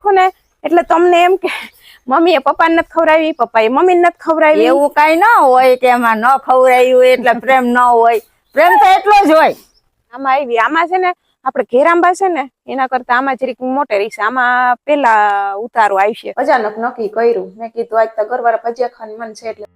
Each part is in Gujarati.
નાખો ને? એટલે તમને એમ કે મમ્મીએ પપ્પા નથી ખવડાવી પપ્પાએ મમ્મી નથી ખવડાવી. એવું કઈ ના હોય કે એમાં ન ખવડાયું એટલે પ્રેમ ન હોય. પ્રેમ તો એટલો જ હોય. આમાં આવી આમાં છે ને આપણે ઘેરાંબા છે ને એના કરતા આમાં જરીક મોટે રીક્ષા આમાં પેલા ઉતારો આવશે અચાનક નક્કી કર્યું. મેં કીધું આજ તો ઘરવાળા ભજીયા ખાવાનું મન છે એટલે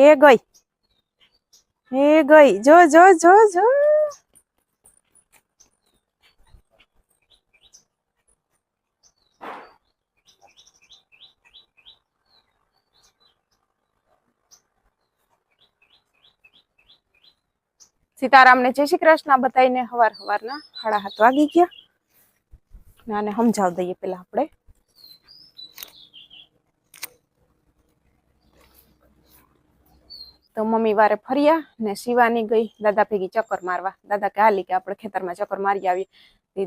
એ ગઈ. એ ગઈ. જો જો જો જો. સીતારામને જય શ્રી કૃષ્ણ બતાવીને હવાર હવારના સાડા હાથ વાગી ગયા. અને સમજાવ દઈએ પેલા આપણે. તો મમ્મી વારે ફર્યા ને શિવાની ગઈ દાદા ભેગી ચક્કર મારવા. દાદા કે હાલી કે આપણે ખેતરમાં ચક્કર મારી આવીએ.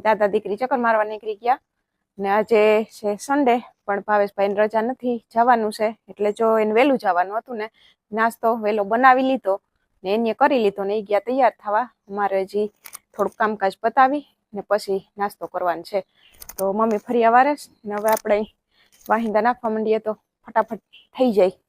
દાદા દીકરી ચક્કર મારવા નીકળી ગયા. ને આજે છે સન્ડે પણ ભાવેશભાઈને રજા નથી. જવાનું છે. એટલે જો એને વહેલું જવાનું હતું ને, નાસ્તો વહેલો બનાવી લીધો ને એને કરી લીધો ને એ ગયા તૈયાર થવા. મારે હજી થોડુંક કામકાજ પતાવી ને પછી નાસ્તો કરવાનો છે. તો મમ્મી ફર્યા આવારે ને હવે આપણે વાહિંદા નાખવા માંડીએ તો ફટાફટ થઈ જાય.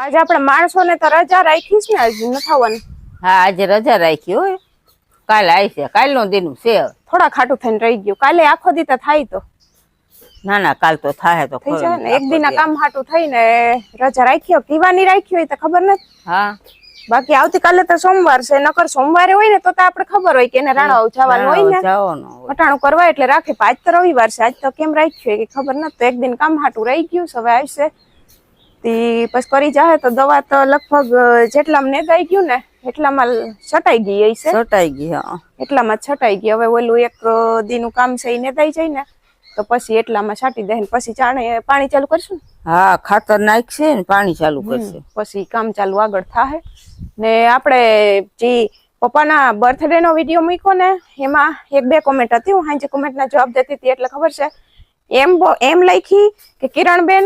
આજે આપણે માણસોને તો રજા રાખી છે ને આજે ન થવાનું. હા આજે રજા રાખી હોય. કાલે આવશે કાલનો દિન છે થોડા ખાટું થઈને રહી ગયું. કાલે આખો દી તો થાય તો. ના ના કાલ તો થાય તો થઈ જાય ને. એક દિન કામ હાટું થઈને રજા રાખી હોય. કીવાની રાખી હોય તો ખબર નથી. હા. બાકી આવતીકાલે તો સોમવાર છે. નકર સોમવારે હોય ને તો તો આપણે ખબર હોય કે એને રાણાઓ જવાનું હોય ને. વટાણું કરવા એટલે રાખે. આજ તો રવિવાર છે. આજ તો કેમ રાખ્યું કે ખબર નથી. તો એક દિન કામ હાટું રહી ગયું હવે આવશે. તી પછી કરી જાહે તો દવા તો લગભગ જેટલામાં નેદાઈ ગયું ને એટલામાં છટાઈ ગઈ હશે. છટાઈ ગઈ હા. એટલામાં છટાઈ ગઈ. હવે ઓલું એક દીનું કામ છે એ નેદાઈ જાય ને તો પછી એટલામાં છાંટી દે પછી ચાણે પાણી ચાલુ કરશું હા ખાતર નાખશે ને પાણી ચાલુ કરશે. પછી કામ ચાલુ આગળ થાય ને આપણે જે પપ્પાના બર્થડે નો વીડિયો મૂક્યો ને એમાં એક બે કોમેન્ટ હતી હું હાંજે કોમેન્ટના જવાબ દેતી હતી એટલે ખબર છે. એમ એમ લખી કે કિરણબેન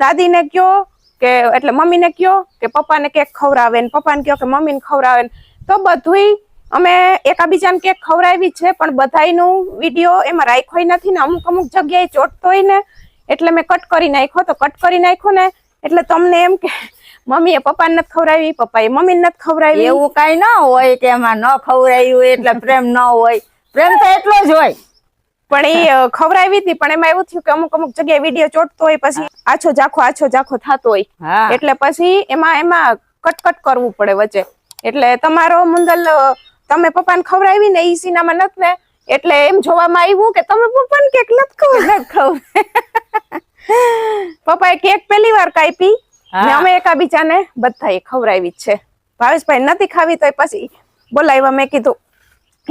દાદીને કયો કે, એટલે મમ્મીને કયો કે પપ્પાને કેક ખવડાવે ને પપ્પાને કયો કે મમ્મીને ખવડાવે ને. તો બધુંય અમે એકાબીજાને કેક ખવડાવી છે, પણ બધાયનું વીડિયો એમાં રાખ્યો નથી ને અમુક અમુક જગ્યાએ ચોટતો હોય ને. એટલે મેં કટ કરી નાખ્યો, તો કટ કરી નાખ્યો ને. એટલે તમને એમ કે મમ્મીએ પપ્પાને નથી ખવડાવી, પપ્પાએ મમ્મીને નથી ખવડાવી. એવું કઈ ન હોય કે એમાં ન ખવડાયું એટલે પ્રેમ ન હોય. પ્રેમ તો એટલો જ હોય. પણ એ ખવડાવી હતી પણ એમાં એવું થયું કે અમુક અમુક જગ્યાએ વીડિયો ચોટતો હોય પછી આછો જાખો આછો જાખો થતો હોય. એટલે પછી એમાં એમાં કટ કટ કરવું પડે વચ્ચે. એટલે તમારો મુંદલ તમે પપ્પાને ખવડાવી ને એ સીનામાં નથી ને એટલે એમ જોવામાં આવ્યું કે તમે પપ્પાને કેક નથી ખવડાવી. પપ્પાએ કેક પહેલી વાર કાપી. અમે એકાબીજાને બધાએ ખવડાવી જ છે. ભાવેશભાઈ નથી ખાવી તો પછી બોલાવ્યા મેં કીધું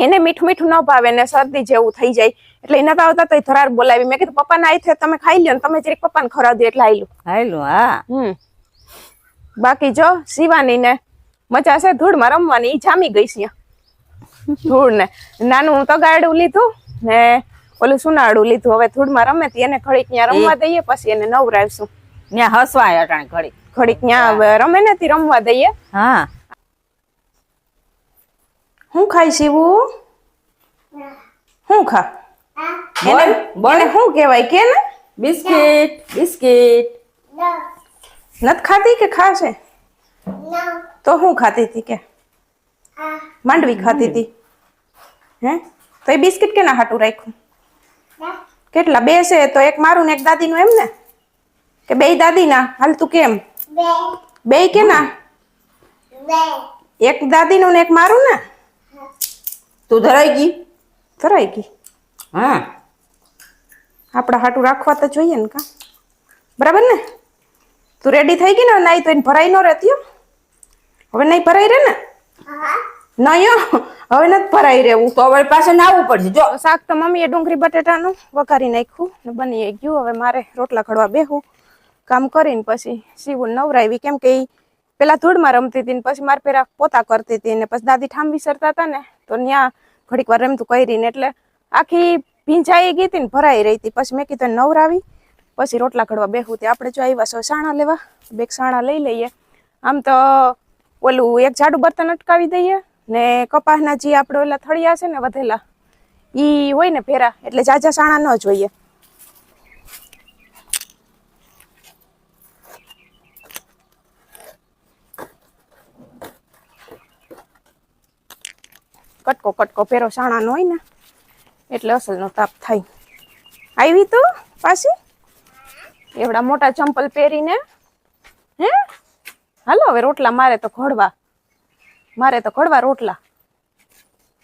એને મીઠું મીઠું ન ભાવે ને શરદી જેવું થઈ જાય. એટલે એના આવતા તો ધરાર બોલાવી. મેં કીધું પપ્પાને આવી થાય તમે ખાઈ લ્યો ને. તમે જરીક પપ્પાને ખવડાવી એટલે આયલું આયલું હા. હમ. બાકી જો શિવાની ને મજા છે ધૂળમાં રમવાની જામી ગઈ છે ધૂળ ને નાનું તગાડું લીધું ને ઓલું સુનાડું લીધું. હવે ધૂળમાં રમે તી એને ઘડીક ત્યાં રમવા દઈએ પછી એને નવરાવશું. ત્યાં હસવાય અટાણે ઘડીક. ઘડીક ત્યાં રમે ને તી રમવા દઈએ. હા. હું ખાઈ શીવું હું ખા? બોલ એને બોલ શું કહેવાય કે ને? Biscuit biscuit. નથી ખાતી કે ખાશે? તો હું ખાતી હતી કે? માંડવી ખાતી હતી. હે? તો એ બિસ્કિટ કેના હાટું રાખ્યું? કેટલા? બે છે તો એક મારું ને એક દાદીનું એમ ને? કે બે દાદીના? હાલ તું કેમ? બે. કેના? એક દાદીનું ને એક મારું ને? તું ધરાઈ ગઈ? ધરાઈ ગઈ. હા. આપણા હાટું રાખવા તો જોઈએ ને કા? બરાબર ને? તું રેડી થઈ ગઈ ને? નાઈ તો એને ભરાઈ ન રહેતી. હવે નહીં ભરાઈ રહે ને? નહીં. હવે નથી ભરાઈ રહેવું. તો હવે પાસે નાવું પડશે. જો. શાક તો મમ્મીએ ડુંગળી બટેટાનું વઘારી નાખ્યું. ને બની ગયું. હવે મારે રોટલા ખડવા બેહું. કામ કરીને પછી સીવું નવરાવી. કેમ કે પેલા ધૂળમાં રમતી હતી પછી માર પેલા પોતા કરતી હતી ને પછી દાદી ઠામ વિસરતા હતા ને, તો ત્યાં ઘડીક વાર રમતું કરીને એટલે આખી ભીંજાઈ ગઈ હતી ને ભરાઈ રહી હતી. પછી મેં કીધું નવરાવી, પછી રોટલા ઘડવા બેહું તે આપણે જો આવ્યા છો સાણા લેવા, બે સાણા લઈ લઈએ. આમ તો ઓલું એક જાડું બર્તન અટકાવી દઈએ ને કપાસના જે આપણે ઓલા થળિયા છે ને વધેલા, ઈ હોય ને ભેરા, એટલે જાજા સાણા ન જોઈએ. કટકો કટકો પહેરો સાણાનો હોય ને, એટલે અસલનો તાપ થાય. આવી તું પાછી? એવડા મોટા ચંપલ પહેરીને? હે? હાલો, હવે રોટલા મારે તો ઘડવા. મારે તો ઘડવા રોટલા.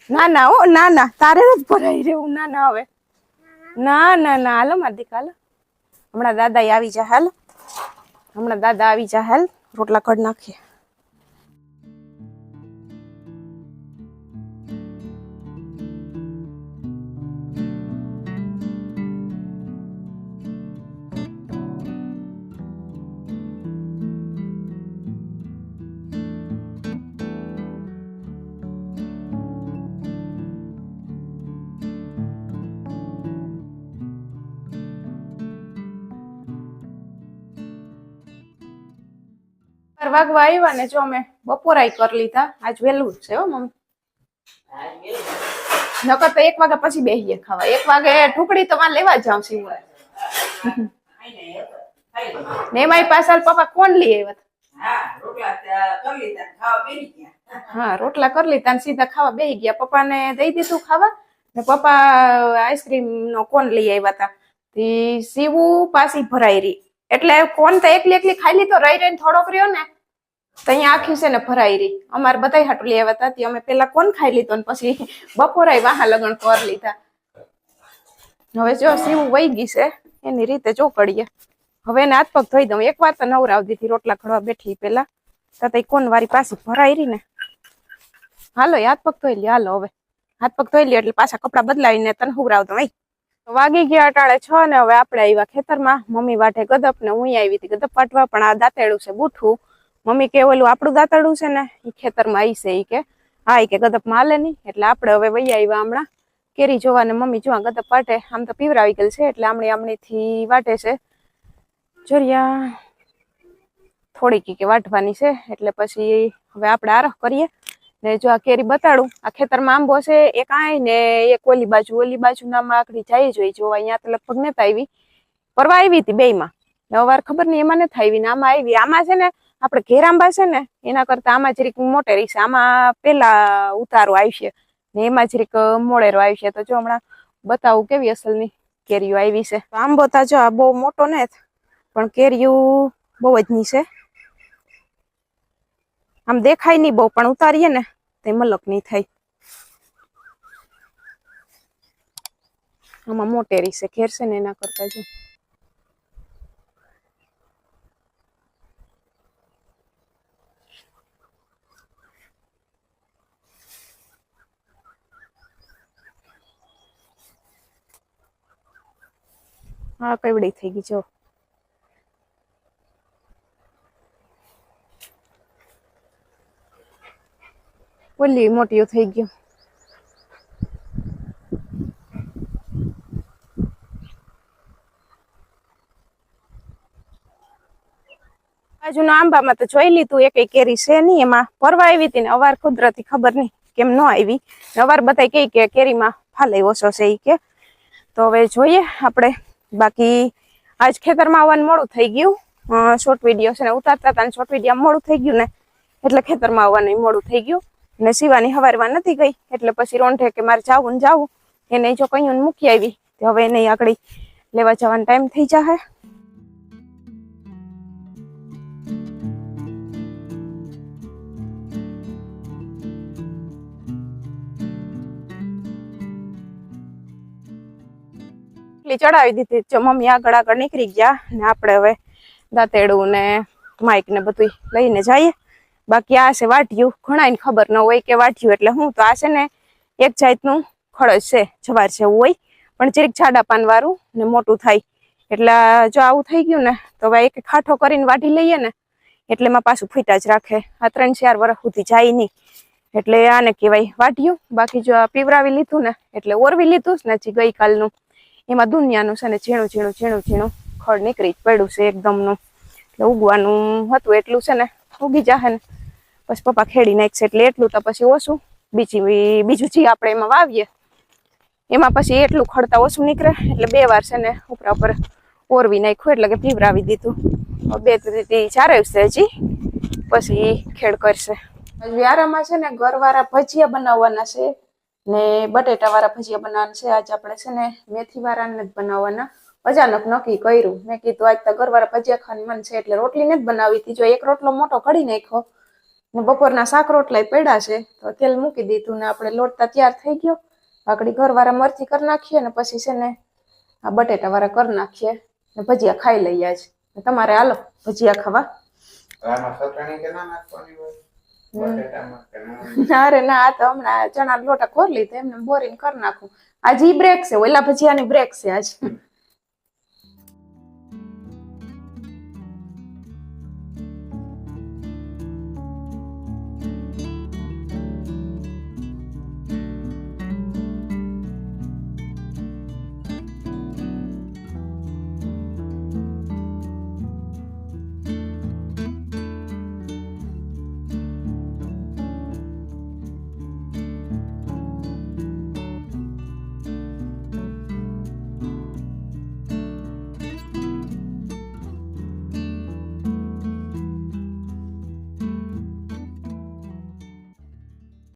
ના ના ઓ ના ના તારે જ ભરાઈ રહેવું ના ના હવે. ના ના ના. હાલો, મારી હાલો. હમણાં દાદા આવી જા, હાલ. હમણાં દાદા આવી જા, હાલ. રોટલા કઢ નાખીએ. વાગવા આવ્યા ને જો અમે બપોરાય કરી લીધા. આજ વહેલું છે હો મમ્મી. નકર તો એક વાગ્યા પછી બેહીએ ખાવા. એક વાગે ઢુકડી તો માં લેવા જાઉં છું ને એમાંય પાછળ પપ્પા કોણ લઈ આવ્યા? હા, રોટલા કરી લીધા ને સીધા ખાવા બેહી ગયા. પપ્પાને દઈ દીધું ખાવા. ને પપ્પા આઈસ્ક્રીમ નો કોન લઈ આવ્યા હતા તી સીવું પાછી ભરાઈ રહી. એટલે કોન તો એકલી એકલી ખાઈ લીધો? રહી રહીને થોડોક રહ્યો ને તો આખી છે ને ભરાઈ રહી. અમારે બધા હાટું આવ્યા હતા તી અમે પેલા કોન ખાઈ લીધો ને પછી બપોરાય વાહા લગન કર લીધા. હવે જો સીવું વહી ગઈ છે, એની રીતે ચોકડીએ હવે એને હાથ પગ ધોઈ દઉં. એક વાર તો નવરાવ દીધી, રોટલા ખડવા બેઠી પેલા. તો તઈ કોણ વારી પાછી ભરાઈ રહી ને? હાલો હાથ પગ ધોઈ લે હાલો હવે. હાથ પગ ધોઈ લે એટલે પાછા કપડા બદલાવીને તને હુવરાવ દઉં તો વાગી ગયા અટાળે છ ને હવે આપણે આવ્યા ખેતરમાં. મમ્મી વાટે ગદપ ને હું આવી હતી. ગદપ વાટવા પણ આ દાંતેડું છે બૂઠું. મમ્મી કે ઓલું આપણું દાંતેડું છે ને એ ખેતરમાં આવી છે એ કે, હા એ કે ગદપ માલે નહીં એટલે આપણે હવે વૈયા આવ્યા હમણાં. કેરી જોવા ને મમ્મી જોવા ગદપ વાટે, આમ તો પીવરાવી ગયેલ છે, એટલે આમણી આમણીથી વાટે છે. જોરિયા, થોડીક કે વાટવાની છે, એટલે પછી હવે આપણે આરખ કરીએ. ને જો આ કેરી બતાડું, આ ખેતરમાં આંબો છે, એક આય ને એક ઓલી બાજુ ઓલી બાજુ નામ આકડી જાય જોઈ જોવા અહીંયા તો લગભગ નતા આવી પરવા આવી હતી બેયમાં, ને વાર ખબર નહીં એમાં નથી આવી ને આમાં આવી આમાં છે ને આપણે ઘેરાંબા છે ને, એના કરતા આમાં જરીક મોટેરી છે. આમાં પેલા ઉતારો આવશે ને એમાં જરીક મોડેરો આવશે તો જો હમણાં બતાવું કેવી અસલની કેરીઓ આવી છે. આંબો તા જો આ બહુ મોટો ને પણ કેરીઓ બહુ જ ની છે. આમ દેખાય નહીં બહુ, પણ ઉતારીએ ને તે મલક નહીં થાય. આમાં મોટેરી છે, ઘેર છે ને એના કરતા જો. હા, કેવડી થઈ ગઈ, જો. ઓલી મોટીઓ થઈ ગયું બાજુના આંબામાં તો જોઈ લીધું એક કેરી છે નહીં, એમાં ભરવા આવી હતી ને અવાર કુદરતી ખબર નહીં કેમ ન આવી. અવાર બધા કહી કે કેરીમાં ફાલે ઓછો છે એ કે. તો હવે જોઈએ આપણે બાકી આજ ખેતરમાં આવવાનું મોડું થઈ ગયું. શોર્ટ વીડિયો છે ને ઉતારતા હતા શોર્ટ વીડિયો મોડું થઈ ગયું ને એટલે ખેતરમાં આવવાનું મોડું થઈ ગયું. ને શિવાની હવારવા નથી ગઈ, એટલે પછી રોંઢે કે મારે જાવું ને જાવું. એને જો કહ્યું મૂકી આવી હવે એને આગળ લેવા જવાનો ટાઈમ થઈ જાય એટલી ચડાવી દીધી જો મમ્મી આગળ આગળ નીકળી ગયા ને આપણે હવે દાંતેડું ને માઇક ને બધું લઈને જઈએ. બાકી આ છે વાટ્યું ઘણાને ખબર ન હોય કે વાટ્યું એટલે હું તો આ છે ને એક જાતનું ખળજ છે, જવાર જેવું હોય. પણ જરીક જાડા પાન વાળું ને મોટું થાય. એટલે જો આવું થઈ ગયું ને, તો હવે એક ખાઠો કરીને વાઢી લઈએ ને, એટલે એમાં પાછું ફૂટા જ રાખે. આ ત્રણ ચાર વર્ષ સુધી જાય નહીં. એટલે આને કહેવાય વાઢ્યું. બાકી જો આ પીવરાવી લીધું ને, એટલે ઓરવી લીધું ને હજી ગઈકાલનું. એમાં દુનિયાનું છે ને ઝીણું ઝીણું ઝીણું ઝીણું ખડ નીકળી પડ્યું છે એકદમનું. એટલે ઉગવાનું હતું એટલું છે ને, ઉગી જાહે ને. પછી પપ્પા ખેડી નાખશે એટલે એટલું તો પછી ઓછું. બીજી, બીજું જે આપણે એમાં વાવીએ, એમાં પછી એટલું ખડતા ઓછું નીકળે. એટલે બે વાર છે ને ઉપરા ઉપર ઓરવી નાખ્યું, એટલે કે પીવરાવી દીધું. બે ત્રીજી ચારે છે હજી. પછી ખેડ કરશે. વ્યારામાં છે ને ઘરવાળા ભજીયા બનાવવાના છે. ને બટેટા વાળા ભજીયા બનાવવાના છે. આજ આપણે છે ને મેથી વાળાને જ બનાવવાના. અચાનક નક્કી કર્યું. મેં કીધું આજ તો ઘરવાળા ભજીયા ખાવાની મન છે એટલે રોટલી ને જ બનાવી હતી. જો એક રોટલો મોટો કઢી નાખ્યો ને બપોરના શાક રોટલા પડ્યા છે, તો તેલ મૂકી દીધું ને આપણે લોટતા તૈયાર થઈ ગયો. આકડી ઘરવાળા મરથી કરી નાખીએ ને પછી છે ને આ બટેટા વાળા કરી નાખીએ ને ભજીયા ખાઈ લઈએ આજ તમારે હાલો ભજીયા ખાવા. ના અરે ના, આ તો હમણાં ચણા લોટા ખોર લીધા એમને બોરિંગ કરી નાખું. આજે બ્રેક છે, ઓલા આની બ્રેક છે આજ.